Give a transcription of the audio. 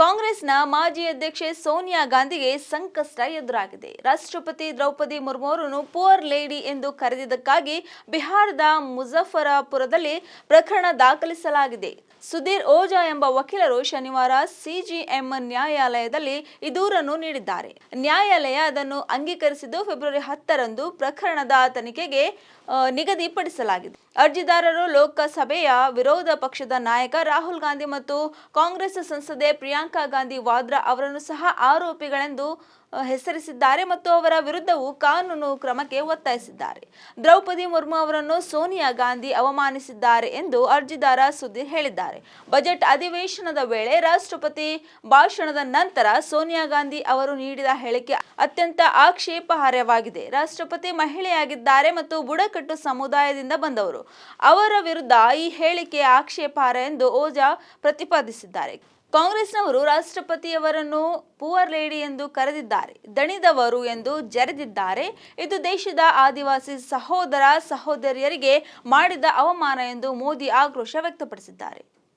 ಕಾಂಗ್ರೆಸ್ನ ಮಾಜಿ ಅಧ್ಯಕ್ಷೆ ಸೋನಿಯಾ ಗಾಂಧಿಗೆ ಸಂಕಷ್ಟ ಎದುರಾಗಿದೆ. ರಾಷ್ಟ್ರಪತಿ ದ್ರೌಪದಿ ಮುರ್ಮು ಅವರನ್ನು ಪುವರ್ ಲೇಡಿ ಎಂದು ಕರೆದಿದ್ದಕ್ಕಾಗಿ ಬಿಹಾರದ ಮುಜಫರಾಪುರದಲ್ಲಿ ಪ್ರಕರಣ ದಾಖಲಿಸಲಾಗಿದೆ. ಸುಧೀರ್ ಓಜಾ ಎಂಬ ವಕೀಲರು ಶನಿವಾರ ಸಿಜಿಎಂ ನ್ಯಾಯಾಲಯದಲ್ಲಿ ಈ ದೂರನ್ನು ನೀಡಿದ್ದಾರೆ. ನ್ಯಾಯಾಲಯ ಅದನ್ನು ಅಂಗೀಕರಿಸಿದ್ದು ಫೆಬ್ರವರಿ ಹತ್ತರಂದು ಪ್ರಕರಣದ ತನಿಖೆಗೆ ನಿಗದಿಪಡಿಸಲಾಗಿದೆ. ಅರ್ಜಿದಾರರು ಲೋಕಸಭೆಯ ವಿರೋಧ ಪಕ್ಷದ ನಾಯಕ ರಾಹುಲ್ ಗಾಂಧಿ ಮತ್ತು ಕಾಂಗ್ರೆಸ್ ಸಂಸದೆ ಪ್ರಿಯಾಂಕಾ ಗಾಂಧಿ ವಾದ್ರಾ ಅವರನ್ನು ಸಹ ಆರೋಪಿಗಳೆಂದು ಹೆಸರಿಸಿದ್ದಾರೆ ಮತ್ತು ಅವರ ವಿರುದ್ಧವೂ ಕಾನೂನು ಕ್ರಮಕ್ಕೆ ಒತ್ತಾಯಿಸಿದ್ದಾರೆ. ದ್ರೌಪದಿ ಮುರ್ಮು ಅವರನ್ನು ಸೋನಿಯಾ ಗಾಂಧಿ ಅವಮಾನಿಸಿದ್ದಾರೆ ಎಂದು ಅರ್ಜಿದಾರ ಸುಧೀರ್ ಹೇಳಿದ್ದಾರೆ. ಬಜೆಟ್ ಅಧಿವೇಶನದ ವೇಳೆ ರಾಷ್ಟ್ರಪತಿ ಭಾಷಣದ ನಂತರ ಸೋನಿಯಾ ಗಾಂಧಿ ಅವರು ನೀಡಿದ ಹೇಳಿಕೆ ಅತ್ಯಂತ ಆಕ್ಷೇಪಾರ್ಹವಾಗಿದೆ. ರಾಷ್ಟ್ರಪತಿ ಮಹಿಳೆಯಾಗಿದ್ದಾರೆ ಮತ್ತು ಬುಡಕಟ್ಟು ಸಮುದಾಯದಿಂದ ಬಂದವರು. ಅವರ ವಿರುದ್ಧ ಈ ಹೇಳಿಕೆ ಆಕ್ಷೇಪಾರ್ಹ ಎಂದು ಓಜಾ ಪ್ರತಿಪಾದಿಸಿದ್ದಾರೆ. ಕಾಂಗ್ರೆಸ್ನವರು ರಾಷ್ಟ್ರಪತಿಯವರನ್ನು ಪುವರ್ ಲೇಡಿ ಎಂದು ಕರೆದಿದ್ದಾರೆ, ದಣಿದವರು ಎಂದು ಜರೆದಿದ್ದಾರೆ. ಇದು ದೇಶದ ಆದಿವಾಸಿ ಸಹೋದರ ಸಹೋದರಿಯರಿಗೆ ಮಾಡಿದ ಅವಮಾನ ಎಂದು ಮೋದಿ ಆಕ್ರೋಶ ವ್ಯಕ್ತಪಡಿಸಿದ್ದಾರೆ.